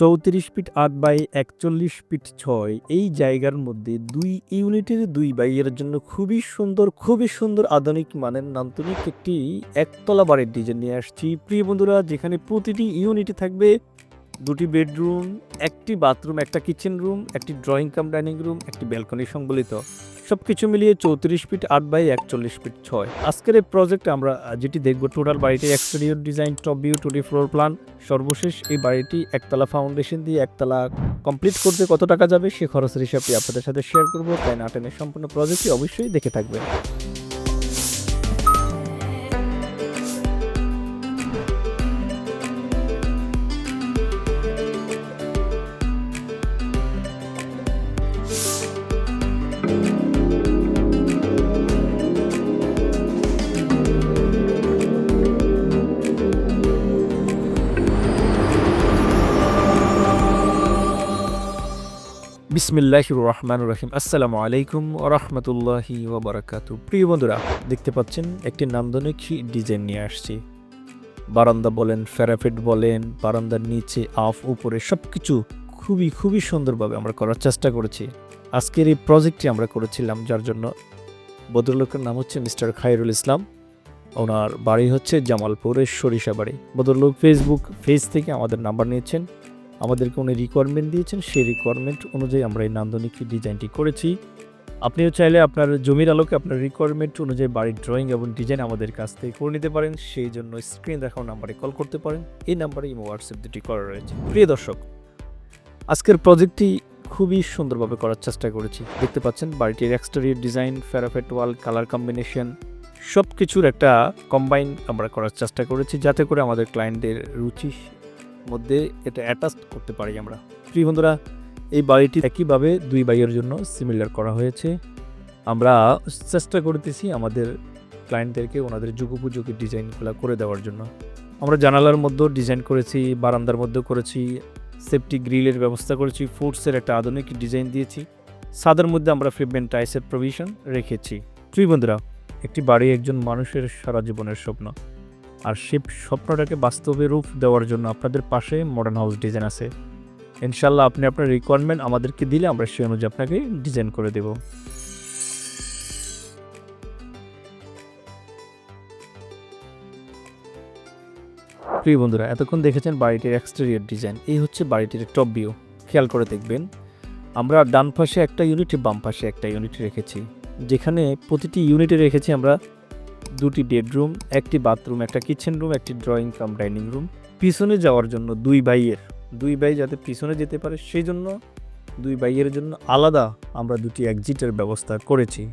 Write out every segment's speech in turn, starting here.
চৌত্রিশ ফিট আট বাই একচল্লিশ ফিট ছয়। এই জায়গার মধ্যে দুই ইউনিটের দুই বাইয়ের জন্য খুবই সুন্দর খুবই সুন্দর আধুনিক মানের নান্তনিক একটি একতলা বাড়ির ডিজাইন নিয়ে আসছি। প্রিয় বন্ধুরা, যেখানে প্রতিটি ইউনিটে থাকবে দুটি বেডরুম, একটি বাথরুম, একটা কিচেন রুম একটি ড্রয়িং কাম ডাইনিং রুম একটি ব্যালকনি সংবলিত। সব কিছু মিলিয়ে চৌত্রিশ ফিট আট বাই একচল্লিশ ফিট ছয়। আজকের এই প্রজেক্টে আমরা যেটি দেখব টোটাল বাড়িটির এক্সটেরিয়র ডিজাইন টপ ভিউ টুটি ফ্লোর প্ল্যান সর্বশেষ এই বাড়িটি একতলা ফাউন্ডেশন দিয়ে একতলা কমপ্লিট করতে কত টাকা যাবে সে খরচের হিসাবটি আপনাদের সাথে শেয়ার করব। তাই নাটেনের সম্পূর্ণ প্রজেক্টটি অবশ্যই দেখে থাকবেন। বিসমিল্লাহ রহমান রহিম। আসসালামু আলাইকুম রহমতুল্লাহি ওবরাকাতু প্রিয় বন্ধুরা, দেখতে পাচ্ছেন একটি নান্দনিক ডিজাইন নিয়ে আসছি। বারান্দা বলেন, ফেরাফেট বলেন, বারান্দার নিচে, আফ, উপরে সব কিছু খুবই খুবই সুন্দরভাবে আমরা করার চেষ্টা করেছি। আজকের এই প্রজেক্টটি আমরা করেছিলাম যার জন্য ভদ্রলোকের নাম হচ্ছে মিস্টার খায়রুল ইসলাম। ওনার বাড়ি হচ্ছে জামালপুরের সরিষা বাড়ি ভদ্রলোক ফেসবুক পেজ থেকে আমাদের নাম্বার নিয়েছেন। আমাদেরকে উনি রিকোয়ারমেন্ট দিয়েছেন, সেই রিকোয়ারমেন্ট অনুযায়ী আমরা এই নান্দনিক ডিজাইনটি করেছি। আপনিও চাইলে আপনার জমির আলোকে আপনার রিকোয়ারমেন্ট অনুযায়ী বাড়ির ড্রয়িং এবং ডিজাইন আমাদের কাছ থেকে করে নিতে পারেন, সেই জন্য স্ক্রিন দেখানো নাম্বারে কল করতে পারেন। এই নাম্বারে ইমো হোয়াটসঅ্যাপ দুটি করা রয়েছে। প্রিয় দর্শক, আজকের প্রজেক্টটি খুবই সুন্দরভাবে করার চেষ্টা করেছি। দেখতে পাচ্ছেন, বাড়িটির exterior design parapet wall colour combination সব কিছুর একটা কম্বাইন আমরা করার চেষ্টা করেছি, যাতে করে আমাদের ক্লায়েন্টদের রুচি মধ্যে এটা অ্যাটাচ করতে পারি আমরা। প্রিয় বন্ধুরা, এই বাড়িটি একইভাবে দুই বাইয়ের জন্য সিমিলার করা হয়েছে। আমরা চেষ্টা করতেছি আমাদের ক্লায়েন্টদেরকে ওনাদের যুগোপযোগী ডিজাইনগুলো করে দেওয়ার জন্য। আমরা জানালার মধ্যেও ডিজাইন করেছি, বারান্দার মধ্যেও করেছি সেফটি গ্রিলের ব্যবস্থা করেছি ফুডসের একটা আধুনিক ডিজাইন দিয়েছি। সাদের মধ্যে আমরা ফিবমেন্ট টাইসের প্রভিশন রেখেছি। প্রিয় বন্ধুরা, একটি বাড়ি একজন মানুষের সারা জীবনের স্বপ্ন। আর সেই স্বপ্নটাকে বাস্তবে রূপ দেওয়ার জন্য আপনাদের পাশে মডার্ন হাউস ডিজাইন আছে। ইনশাল্লাহ আপনি আপনার রিকোয়ারমেন্ট আমাদেরকে দিলে আমরা সেই অনুযায়ী আপনাকে ডিজাইন করে দেব। প্রিয় বন্ধুরা, এতক্ষণ দেখেছেন বাড়িটির এক্সটেরিয়র ডিজাইন এই হচ্ছে বাড়িটির টপ ভিউ খেয়াল করে দেখবেন, আমরা ডান পাশে একটা ইউনিট বাম পাশে একটা ইউনিট রেখেছি। যেখানে প্রতিটি ইউনিটে রেখেছি আমরা দুটি বেডরুম, একটি বাথরুম, একটা কিচেন রুম, একটি ড্রয়িং কাম, ডাইনিং রুম। পিছনে যাওয়ার জন্য দুই বাইয়ের দুই বাই যাতে পিছনে যেতে পারে সেই জন্য দুই বাইয়ের জন্য আলাদা আমরা দুটি এক্সিটের ব্যবস্থা করেছি।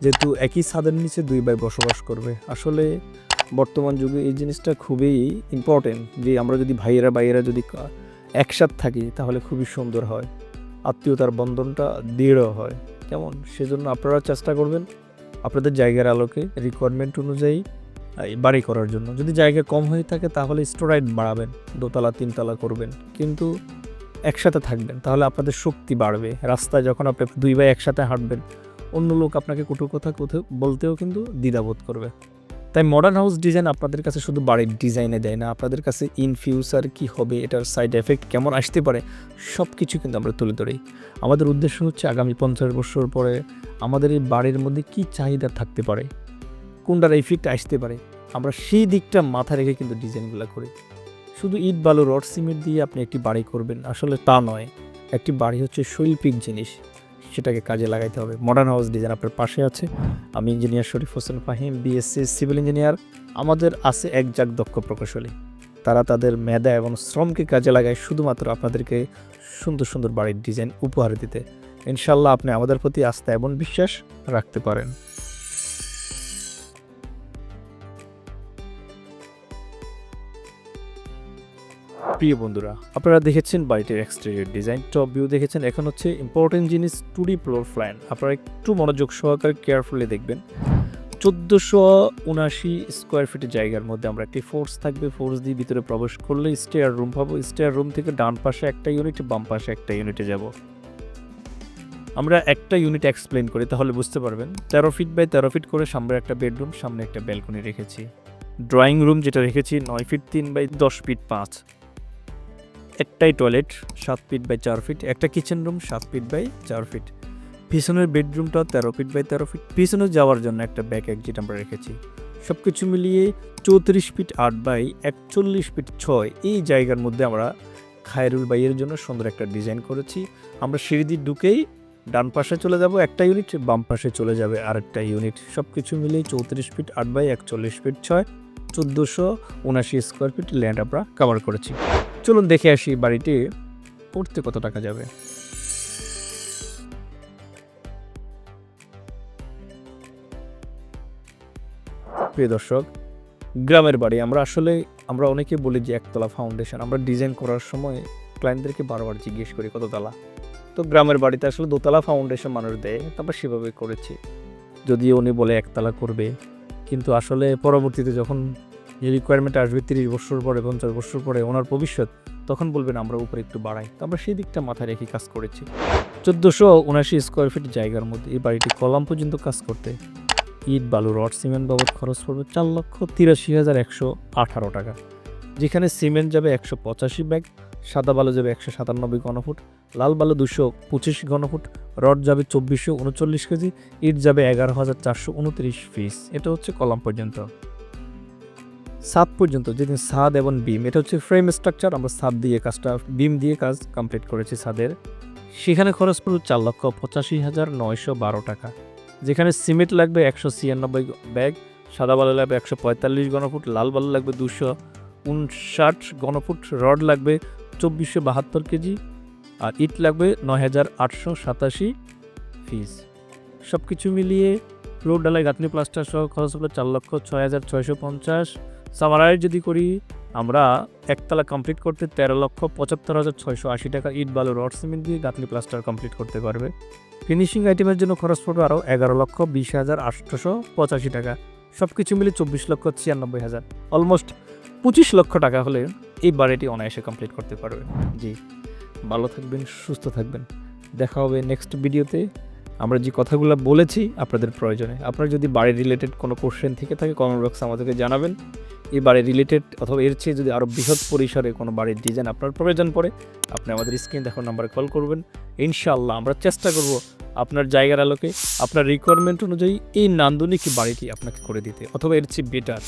যেহেতু একই ছাদের নিচে দুই ভাই বসবাস করবে। আসলে বর্তমান যুগে এই জিনিসটা খুবই ইম্পর্টেন্ট যে আমরা যদি ভাইয়েরা বাইয়েরা যদি একসাথ থাকি, তাহলে খুবই সুন্দর হয়। আত্মীয়তার বন্ধনটা দৃঢ় হয়। কেমন? সেজন্য আপনারা চেষ্টা করবেন আপনাদের জায়গার আলোকে রিকোয়ারমেন্ট অনুযায়ী বাড়ি করার জন্য। যদি জায়গা কম হয়ে থাকে, তাহলে স্টোরাইড বাড়াবেন, দোতলা, তিনতলা করবেন। কিন্তু একসাথে থাকবেন, তাহলে আপনাদের শক্তি বাড়বে। রাস্তায় যখন আপনি দুই ভাই একসাথে হাঁটবেন, অন্য লোক আপনাকে কটু কথা কোথাও বলতেও কিন্তু দ্বিধাবোধ করবে। তাই মডার্ন হাউস ডিজাইন আপনাদের কাছে শুধু বাড়ির ডিজাইনে দেয় না, আপনাদের কাছে ইন ফিউচার কী হবে, এটার সাইড এফেক্ট কেমন আসতে পারে সব কিছু কিন্তু আমরা তুলে ধরি আমাদের উদ্দেশ্য হচ্ছে আগামী পঞ্চাশ বছর পরে আমাদের এই বাড়ির মধ্যে কি চাহিদা থাকতে পারে, কোনটার এফেক্ট আসতে পারে, আমরা সেই দিকটা মাথায় রেখে কিন্তু ডিজাইনগুলো করি। শুধু ইট, বালু, রড, সিমেন্ট দিয়ে আপনি একটি বাড়ি করবেন, আসলে তা নয়, একটি বাড়ি হচ্ছে শৈল্পিক জিনিস। সেটাকে কাজে লাগাইতে হবে। মডার্ন হাউস ডিজাইন আপনার পাশে আছে। আমি engineer Sharif Hossain Fahim BSc civil engineer আমাদের আছে এক জাক দক্ষ প্রকৌশলী। তারা তাদের মেধা এবং শ্রমকে কাজে লাগায় শুধুমাত্র আপনাদেরকে সুন্দর সুন্দর বাড়ির ডিজাইন উপহার দিতে। ইনশাল্লাহ আপনি আমাদের প্রতি আস্থা এবং বিশ্বাস রাখতে পারেন। প্রিয় বন্ধুরা, আপনারা দেখেছেন বাড়িটির এক্সটেরিয়র ডিজাইন টপ ভিউ দেখেছেন। এখন হচ্ছে ইম্পর্টেন্ট জিনিস টুডি ফ্লোর প্ল্যান আপনারা একটু মনোযোগ সহকারে কেয়ারফুলি দেখবেন। চোদ্দোশো উনাশি স্কোয়ার ফিটের জায়গার মধ্যে আমরা একটি ফোর্স থাকবে। ফোর্স দিয়ে ভিতরে প্রবেশ করলে স্টেয়ার রুম পাবো। স্টেয়ার রুম থেকে ডান পাশে একটা ইউনিট বাম পাশে একটা ইউনিটে যাব। আমরা একটা ইউনিট এক্সপ্লেন করি, তাহলে বুঝতে পারবেন। তেরো ফিট বাই তেরো ফিট করে সামনে একটা বেডরুম সামনে একটা ব্যালকনি রেখেছি। ড্রয়িং রুম যেটা রেখেছি, নয় ফিট তিন বাই দশ ফিট পাঁচ। একটাই টয়লেট সাত ফিট বাই চার ফিট একটা কিচেন রুম সাত ফিট বাই চার ফিট পিছনের বেডরুমটা তেরো ফিট বাই তেরো ফিট পিছনে যাওয়ার জন্য একটা ব্যাক এক্সিট আমরা রেখেছি। সব কিছু মিলিয়ে চৌত্রিশ ফিট আট বাই একচল্লিশ ফিট ছয়, এই জায়গার মধ্যে আমরা খায়রুল বাইয়ের জন্য সুন্দর একটা ডিজাইন করেছি। আমরা সিঁড়ি দিয়ে ঢুকেই ডান পাশে চলে যাব একটা ইউনিট বাম পাশে চলে যাবে আরেকটা ইউনিট সব কিছু মিলিয়ে চৌত্রিশ ফিট আট বাই একচল্লিশ ফিট ছয়, চোদ্দোশো উনাশি স্কোয়ার ফিট ল্যান্ড আমরা কভার করেছি। চলুন দেখে আসি বাড়িটি করতে কত টাকা যাবে। প্রিয় দর্শক, গ্রামের বাড়ি। আমরা আসলে, আমরা অনেকে বলি যে একতলা ফাউন্ডেশন আমরা ডিজাইন করার সময় ক্লায়েন্টদেরকে বারবার জিজ্ঞেস করি, কত তলা? তো গ্রামের বাড়িতে আসলে দোতলা ফাউন্ডেশন মানুষ দেয়, তারপর সেভাবে করেছি। যদিও উনি বলে একতলা করবে, কিন্তু আসলে পরবর্তীতে যখন যে রিকোয়ারমেন্ট আসবে তিরিশ বছর পরে, পঞ্চাশ বছর পরে, ওনার ভবিষ্যৎ, তখন বলবেন আমরা উপরে একটু বাড়াই। তো আমরা সেই দিকটা মাথায় রেখে কাজ করেছি। চোদ্দোশো উনাশি স্কোয়ার ফিট জায়গার মধ্যে এই বাড়িটি কলাম পর্যন্ত কাজ করতে। ইট, বালু, রড, সিমেন্ট বাবদ খরচ পড়বে চার লক্ষ তিরাশি হাজার একশো আঠারো টাকা। যেখানে সিমেন্ট যাবে একশো পঁচাশি ব্যাগ, সাদা বালু যাবে একশো সাতানব্বই ঘনফুট, লাল বালু দুশো পঁচিশ ঘনফুট, রড যাবে চব্বিশশো উনচল্লিশ কেজি, ইট যাবে এগারো হাজার চারশো উনত্রিশ পিস এটা হচ্ছে কলাম পর্যন্ত। সাত পর্যন্ত, যেদিন সাদ এবং বিম এটা হচ্ছে ফ্রেম স্ট্রাকচার আমরা সাদ দিয়ে কাজটা বিম দিয়ে কাজ কমপ্লিট করেছি সাদের। সেখানে খরচ পড়বে চার লক্ষ পঁচাশি হাজার নয়শো বারো টাকা। যেখানে সিমেন্ট লাগবে একশো ছিয়ানব্বই ব্যাগ, সাদা বালু লাগবে একশো পঁয়তাল্লিশ গণফুট লাল বালু লাগবে দুশো উনষাট গণফুট রড লাগবে চব্বিশশো বাহাত্তর কেজি, আর ইট লাগবে নয় হাজার আটশো সাতাশি ফিস সব কিছু মিলিয়ে রোড ডালাই গাঁথনি প্লাস্টার সহ খরচ হলো চার লক্ষ ছয় হাজার ছয়শো পঞ্চাশ। সামারায় যদি করি, আমরা একতলা কমপ্লিট করতে তেরো লক্ষ পঁচাত্তর হাজার ছয়শো আশি টাকা ইট, বালু, রড, সিমেন্ট দিয়ে গাঁথনি প্লাস্টার কমপ্লিট করতে পারবে। ফিনিশিং আইটেমের জন্য খরচ পড়বে আরও এগারো লক্ষ বিশ হাজার আটশোশো পঁচাশি টাকা। সব কিছু মিলে চব্বিশ লক্ষ ছিয়ানব্বই হাজার। অলমোস্ট পঁচিশ লক্ষ টাকা হলে এই বাড়িটি অনায়াসে কমপ্লিট করতে পারবে। জি, ভালো থাকবেন, সুস্থ থাকবেন। দেখা হবে নেক্সট ভিডিওতে আমরা যে কথাগুলো বলেছি আপনাদের প্রয়োজনে। আপনার যদি বাড়ি রিলেটেড কোনো কোশ্চেন থেকে থাকে কমেন্ট বক্সে আমাদেরকে জানাবেন। এই বাড়ি রিলেটেড অথবা এর চেয়ে যদি আরও বৃহৎ পরিসরে কোনো বাড়ির ডিজাইন আপনার প্রয়োজন পড়ে, আপনি আমাদের স্ক্রিন দেখুন নাম্বারে কল করবেন। ইনশাআল্লাহ আমরা চেষ্টা করব আপনার জায়গার আলোকে, আপনার রিকোয়ারমেন্ট অনুযায়ী এই নান্দনিক বাড়িটি আপনাকে করে দিতে, অথবা এর চেয়ে বেটার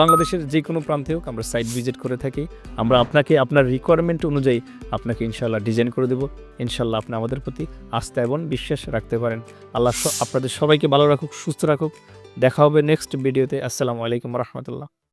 বাংলাদেশের যে কোনো প্রান্তে হোক আমরা সাইট ভিজিট করে থাকি। আমরা আপনাকে আপনার রিকোয়ারমেন্ট অনুযায়ী আপনাকে ইনশাল্লাহ ডিজাইন করে দেবো। ইনশাল্লাহ আপনি আমাদের প্রতি আস্থা এবং বিশ্বাস রাখতে পারেন। আল্লাহ আপনাদের সবাইকে ভালো রাখুক, সুস্থ রাখুক। দেখা হবে নেক্সট ভিডিওতে আসসালামু আলাইকুম রহমতুল্লাহ।